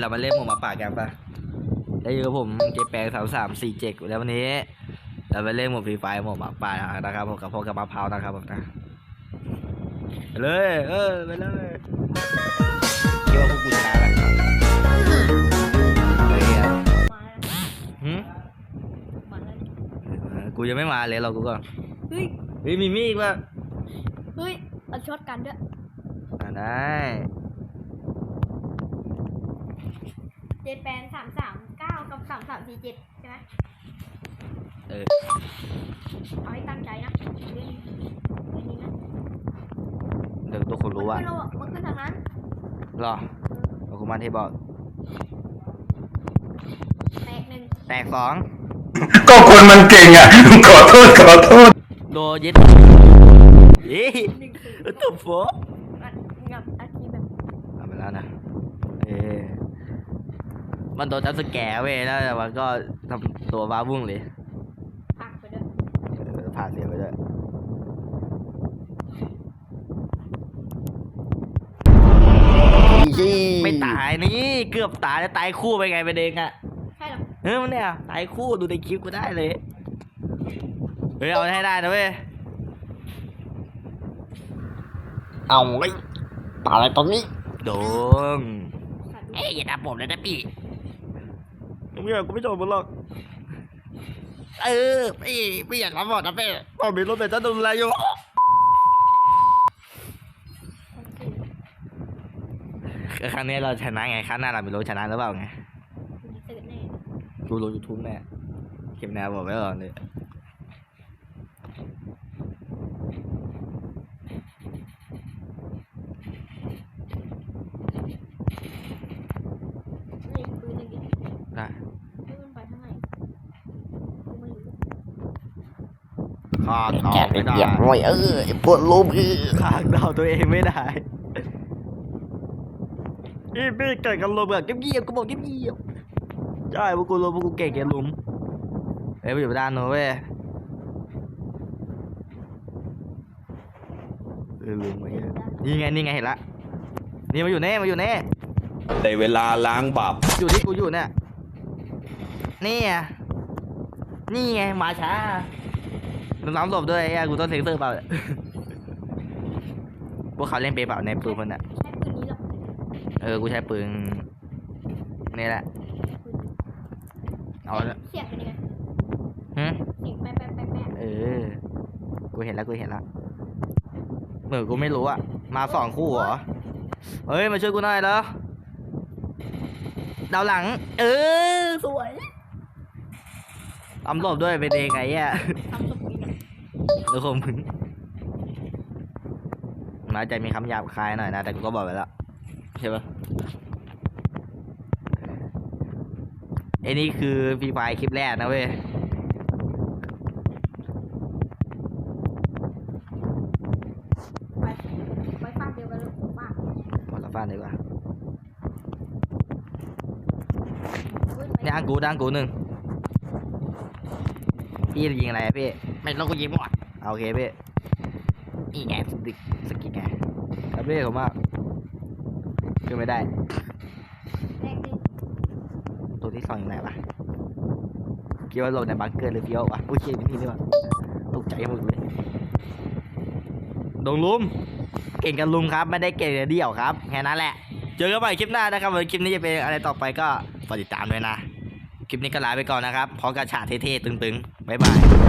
เรามาเล่นหมวกหมาป่ากันปะได้อยู่กับผมเจแปงสามสามสี่เจ็ดแล้ววันนี้ เราไปเล่นหมวกฟรีไฟหมวกหมาป่านะครับผมกับพวกกับมะพร้าวนะครับผมนะไปเลยเออไปเลยคิดว่าพวกกูชนะแล้วเฮ้ยอะมาแล้วหึมาแล้วเออกูยังไม่มาเลยเรากูก็เฮ้ยเฮ้ยมีมีอีกว่ะเฮ้ยเอาช็อตกันด้วยอะได้ เจ็ดแปดสามสามเก้ากับสามสามสี่เจ็ดใช่ไหมเออ เอาให้ตั้งใจนะเล่นเล่นนี้นะเดี๋ยวทุกคนรู้ว่ามันขึ้นแล้วอะมันขึ้นทางนั้นหรอเอากูมาที่บอก แตกหนึ่งแตกสองก็คนมันเก่งอะ ขอโทษ ขอโทษ โดนยึดเฮ้ยหนึ่งศูนย์ตุบโฟอัดงับอาชีพแบบเอาไปแล้วนะ เออ มันโดนจับสแกร์เว้ยแล้วแต่มันก็ทำตัวว้าวุ่งเลยพักไปด้วยเออผ่านเสียไปด้วยไม่ตายนี่เกือบตายแล้วตายคู่ไปไงไปเด็กอะใช่หรอเออมันเนี่ยตายคู่ดูในคลิปกูได้เลยเฮ้ยเอาให้ได้นะเว้ยเอาไว้ตายอะไรตรงนี้โดงขาดดูเอ้ยอย่าทำผมเลยนะพี่ ไม่อยากกูไม่โดนมันหรอกเออพี่พี่อย่าทำผมนะพี่ตอนมีรถเป็นจะโดนอะไรอยู่ครั้งนี้เราชนะไงครั้งหน้าเราไม่รู้ชนะหรือเปล่าไงคุณตื่นแน่กูรู้ยูทูบแน่คลิปแนวบอกไว้ก่อนเลย นี่ปืนหนึ่งดิ ได้ ให้มันไปทางไหนกูไม่รู้ ข้าแกดาวไปไม่ได้เหยียบมวยเออไอ้พวกลูกพี่ข้าดาวตัวเองไม่ได้อีพี่เก่งกันลมอะเก็บเงียบกูบอกเก็บเงียบใช่พวกกูลมพวกกูเก่งเกันลุมเอ้ยไปอยู่ด้านโน้นเว้ยเออลืมไปเลยนี่ไงนี่ไงเห็นละนี่มาอยู่แน่มาอยู่แน่ในเวลาล้างบาปอยู่ที่กูอยู่เนี่ยนี่ไงนี่ไงมาช้า มันล้อมหลบด้วยไอ้เหี้ยกูต้องเซ็นเซอร์เปล่าเนี่ยพวกเขาเล่นเปย์เปล่าในปืนมันอะ ใช้ปืนนี้หรอกเออ กูใช้ปืนนี่แหละ เอาละเสียงเป็นยังไงหึเสียงแป๊ะแป๊ะแป๊ะแป๊ะเออ กูเห็นแล้ว กูเห็นแล้วเหมือนกูไม่รู้อะ มาสองคู่เหรอ เฮ้ย มาช่วยกูหน่อยแล้วดาวหลัง เออ สวยตำรวจด้วยเป็นเองไงอะ ทำ สมุนไพรเออผมมึงน้อยใจมีคำหยาบคายหน่อยนะ แต่กูก็บอกไปแล้วใช่ปะไอ้นี่คือฟีไฟคลิปแรกนะเว้ยไปฟาดเดียวกันเลยฟาดพอละฟ้านดีกว่าเฮ้ยไปนี่อังกูดังกูหนึ่งพี่ยิงอะไรพี่ ไม่รู้กูยิงหมดเอา โอเคพี่นี่ไงสกิกสกิกไงครับพี่ผมว่าขึ้นไม่ได้แตกหนึ่งตัวที่สองอยู่ไหนวะคิดว่าหลบในบังเกอร์หรือเฟี้ยววะโอเคไม่นี่ดีกว่าตกใจหมดเลยดงลุม เก่งกันลุมครับ ไม่ได้เก่งเดี่ยวครับ แค่นั้นแหละ เจอกันใหม่คลิปหน้านะครับวันคลิปนี้จะเป็นอะไรต่อไปก็ฝากติดตามด้วยนะ คลิปนี้ก็ลาไปก่อนนะครับพร้อมกับฉากเท่ๆตึงๆ บ๊ายบาย